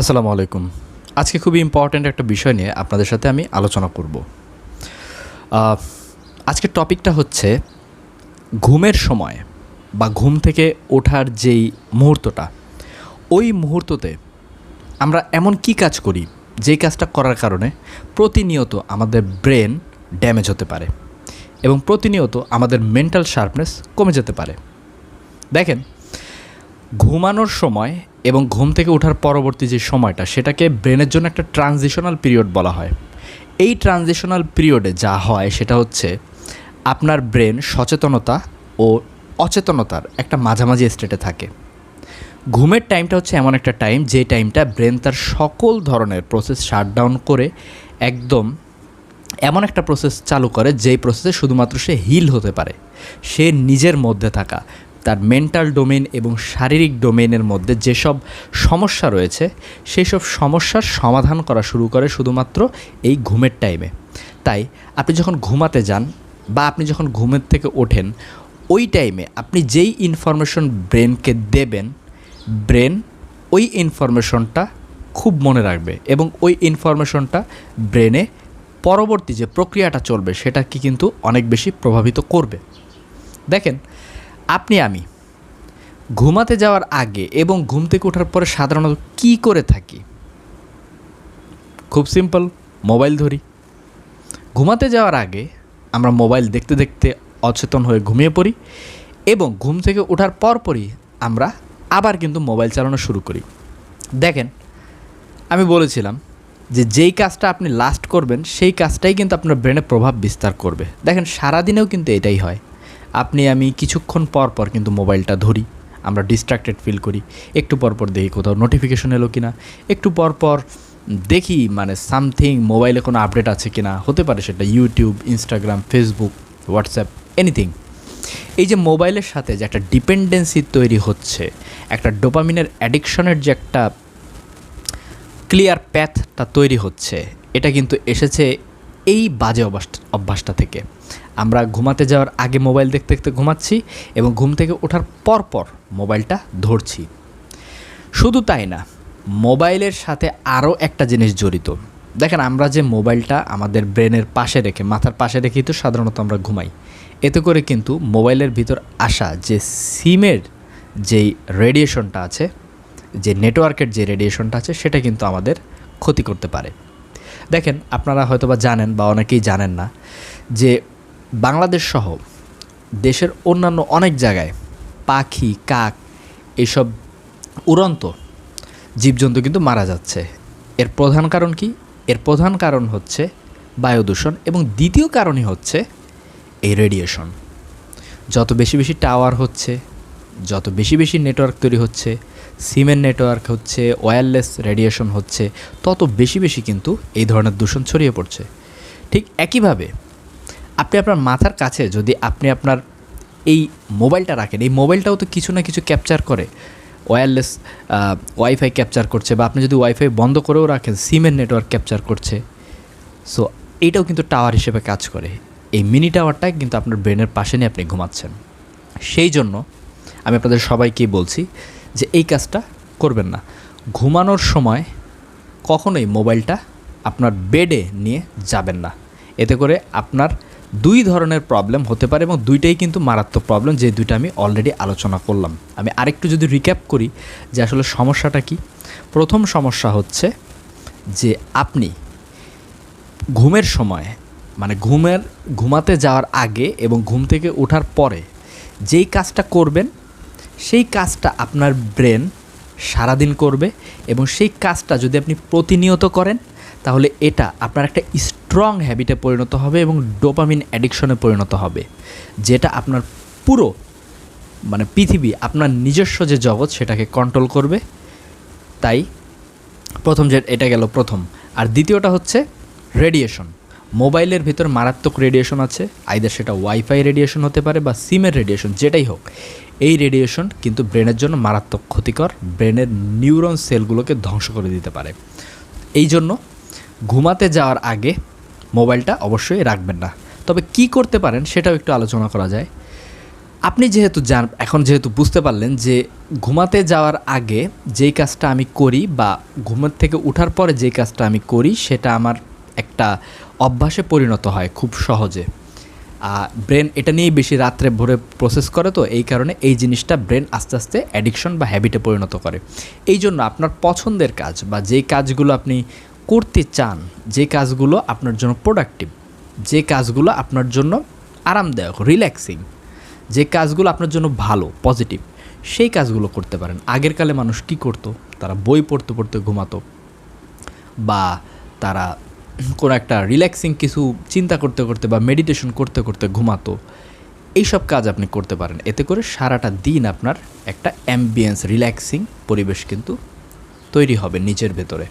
আসসালামু আলাইকুম। আজকে খুবই ইম্পর্ট্যান্ট একটা বিষয় নিয়ে আপনাদের সাথে আমি আলোচনা করব। আজকের টপিকটা হচ্ছে ঘুমের সময় বা ঘুম থেকে ওঠার যেই মুহূর্তটা, ওই মুহূর্ততে আমরা এমন কি কাজ করি, যেই কাজটা করার কারণে প্রতিনিয়ত আমাদের ব্রেন ড্যামেজ হতে পারে এবং প্রতিনিয়ত আমাদের মেন্টাল শার্পনেস কমে যেতে পারে। দেখেন, ঘুমানোর সময় এবং ঘুম থেকে ওঠার পরবর্তী যে সময়টা, সেটাকে ব্রেনের জন্য একটা ট্রানজিশনাল পিরিয়ড বলা হয়। এই ট্রানজিশনাল পিরিয়ডে যা হয়, সেটা হচ্ছে আপনার ব্রেন সচেতনতা ও অচেতনতার একটা মাঝামাঝি স্টেটে থাকে। ঘুমের টাইমটা হচ্ছে এমন একটা টাইম, যে টাইমটা ব্রেন তার সকল ধরনের প্রসেস শাটডাউন করে একদম এমন একটা প্রসেস চালু করে, যেই প্রসেসে শুধুমাত্র সে হিল হতে পারে। সে নিজের মধ্যে থাকা। তার মেন্টাল ডোমেন এবং শারীরিক ডোমেনের মধ্যে যেসব সমস্যা রয়েছে সেই সব সমস্যার সমাধান করা শুরু করে শুধুমাত্র এই ঘুমের টাইমে তাই আপনি যখন ঘুমাতে যান বা আপনি যখন ঘুমের থেকে ওঠেন, ওই টাইমে আপনি যেই ইনফরমেশন ব্রেনকে দেবেন ব্রেন ওই ইনফরমেশনটা খুব মনে রাখবে এবং ওই ইনফরমেশনটা ব্রেনে পরবর্তী যে প্রক্রিয়াটা চলবে, সেটাকে কিন্তু অনেক বেশি প্রভাবিত করবে। দেখেন আপনি, আমি। ঘুমাতে যাওয়ার আগে এবং ঘুম থেকে ওঠার পরে সাধারণত কী করে থাকি? খুব সিম্পল মোবাইল ধরি। ঘুমাতে যাওয়ার আগে আমরা মোবাইল দেখতে দেখতে অচেতন হয়ে ঘুমিয়ে পড়ি এবং ঘুম থেকে ওঠার পরপরই আমরা আবার কিন্তু মোবাইল চালানো শুরু করি। দেখেন, আমি বলেছিলাম যে যেই কাজটা আপনি লাস্ট করবেন, সেই কাজটাই কিন্তু আপনার ব্রেনে প্রভাব বিস্তার করবে। দেখেন, সারাদিনেও কিন্তু এটাই হয়। আপনি আমি কিছুক্ষণ পর পর কিন্তু মোবাইলটা ধরি, আমরা ডিস্ট্রাক্টেড ফিল করি। একটু পর পর দেখি কোথাও নোটিফিকেশন এলো কিনা। একটু পর পর দেখি মানে সামথিং মোবাইলে কোনো আপডেট আছে কিনা। হতে পারে সেটা YouTube Instagram Facebook WhatsApp anything এই যে মোবাইলের সাথে যে একটা ডিপেন্ডেন্সি তৈরি হচ্ছে, একটা ডোপামিনের অ্যাডিকশনের যে একটা ক্লিয়ার প্যাথটা তৈরি হচ্ছে, এটা কিন্তু এসেছে এই বাজে অভ্যাস অভ্যাসটা থেকে। আমরা ঘুমাতে যাওয়ার আগে মোবাইল দেখতে দেখতে ঘুমাচ্ছি এবং ঘুম থেকে ওঠার পর পর মোবাইলটা ধরছি। শুধু তাই না, মোবাইলের সাথে আরও একটা জিনিস জড়িত। দেখেন, আমরা যে মোবাইলটা আমাদের ব্রেনের পাশে রেখে, মাথার পাশে রেখেই তো সাধারণত আমরা ঘুমাই। এতে করে কিন্তু মোবাইলের ভিতর আসা যে সিমের যেই রেডিয়েশনটা আছে, যে নেটওয়ার্কের যে রেডিয়েশনটা আছে, সেটা কিন্তু আমাদের ক্ষতি করতে পারে। দেখেন, আপনারা হয়তো বা জানেন বা অনেকেই জানেন না যে বাংলাদেশ সহ দেশের অন্যান্য অনেক জায়গায় পাখি, কাক এসব উড়ন্ত জীবজন্তু কিন্তু মারা যাচ্ছে। এর প্রধান কারণ কি? এর প্রধান কারণ হচ্ছে বায়ু দূষণ এবং দ্বিতীয় কারণই হচ্ছে এই রেডিয়েশন যত বেশি বেশি টাওয়ার হচ্ছে, যত বেশি বেশি নেটওয়ার্ক তৈরি হচ্ছে সিমের নেটওয়ার্ক হচ্ছে ওয়্যারলেস রেডিয়েশন হচ্ছে, তত বেশি বেশি কিন্তু এই ধরনের দূষণ ছড়িয়ে পড়ছে। ঠিক একইভাবে আপনি আপনার মাথার কাছে যদি আপনি আপনার এই মোবাইলটা রাখেন, এই মোবাইলটাও তো কিছু না কিছু ক্যাপচার করে। ওয়্যারলেস ওয়াইফাই ক্যাপচার করছে বা আপনি যদি ওয়াইফাই বন্ধ করেও রাখেন সিমের নেটওয়ার্ক ক্যাপচার করছে। সো এইটাও কিন্তু টাওয়ার হিসেবে কাজ করে। এই মিনি টাওয়ারটাই কিন্তু আপনার ব্রেনের পাশে নিয়ে আপনি ঘুমাচ্ছেন। সেই জন্য আমি আপনাদের সবাইকেই বলছি যে এই কাজটা করবেন না। ঘুমানোর সময় কখনোই মোবাইলটা আপনার বেডে নিয়ে যাবেন না। এতে করে আপনার দুই ধরনের প্রবলেম হতে পারে এবং দুইটাই কিন্তু মারাত্মক প্রবলেম যে দুইটা আমি অলরেডি আলোচনা করলাম। আমি আরেকটু যদি রিক্যাপ করি যে আসলে সমস্যাটা কি। প্রথম সমস্যা হচ্ছে যে আপনি ঘুমের সময় মানে ঘুমের, ঘুমাতে যাওয়ার আগে এবং ঘুম থেকে ওঠার পরে যেই কাজটা করবেন সেই কাজটা আপনার ব্রেন সারাদিন করবে এবং সেই কাজটা যদি আপনি প্রতিনিয়ত করেন, তাহলে এটা আপনার একটা স্ট্রং হ্যাবিটে পরিণত হবে এবং ডোপামিন অ্যাডিকশনে পরিণত হবে। যেটা আপনার পুরো মানে পৃথিবী, আপনার নিজস্ব যে জগৎ, সেটাকে কন্ট্রোল করবে। তাই প্রথম যে, এটা গেল প্রথম। আর দ্বিতীয়টা হচ্ছে রেডিয়েশন মোবাইলের ভিতর মারাত্মক রেডিয়েশন আছে আইদার সেটা ওয়াইফাই রেডিয়েশন হতে পারে বা সিমের রেডিয়েশন যেটাই হোক। এই রেডিয়েশন কিন্তু ব্রেনের জন্য মারাত্মক ক্ষতিকর ব্রেনের নিউরন সেলগুলোকে ধ্বংস করে দিতে পারে। এই জন্য ঘুমাতে যাওয়ার আগে মোবাইলটা অবশ্যই রাখবেন না। তবে কি করতে পারেন সেটাও একটু আলোচনা করা যায়। আপনি যেহেতু জান, এখন যেহেতু বুঝতে পারলেন যে ঘুমাতে যাওয়ার আগে যেই কাজটা আমি করি বা ঘুমের থেকে ওঠার পরে যেই কাজটা আমি করি, সেটা আমার একটা অভ্যাসে পরিণত হয় খুব সহজে। ব্রেন এটা নিয়েই বেশি রাত্রে ভোরে প্রসেস করে তো, এই কারণে এই জিনিসটা ব্রেন আস্তে আস্তে অ্যাডিকশন বা হ্যাবিটে পরিণত করে। এই জন্য আপনার পছন্দের কাজ বা যেই কাজগুলো আপনি করতে চান, যে কাজগুলো আপনার জন্য প্রোডাক্টিভ যে কাজগুলো আপনার জন্য আরামদায়ক রিল্যাক্সিং যে কাজগুলো আপনার জন্য ভালো পজিটিভ সেই কাজগুলো করতে পারেন। আগের কালে মানুষ কি করতো? তারা বই পড়তে পড়তে ঘুমাতো বা তারা কোনো একটা রিল্যাক্সিং কিছু চিন্তা করতে করতে বা মেডিটেশন করতে করতে ঘুমাতো, এইসব কাজ আপনি করতে পারেন। এতে করে সারাটা দিন আপনার একটা অ্যাম্বিয়েন্স রিল্যাক্সিং পরিবেশ কিন্তু তৈরি হবে নিজের ভেতরে।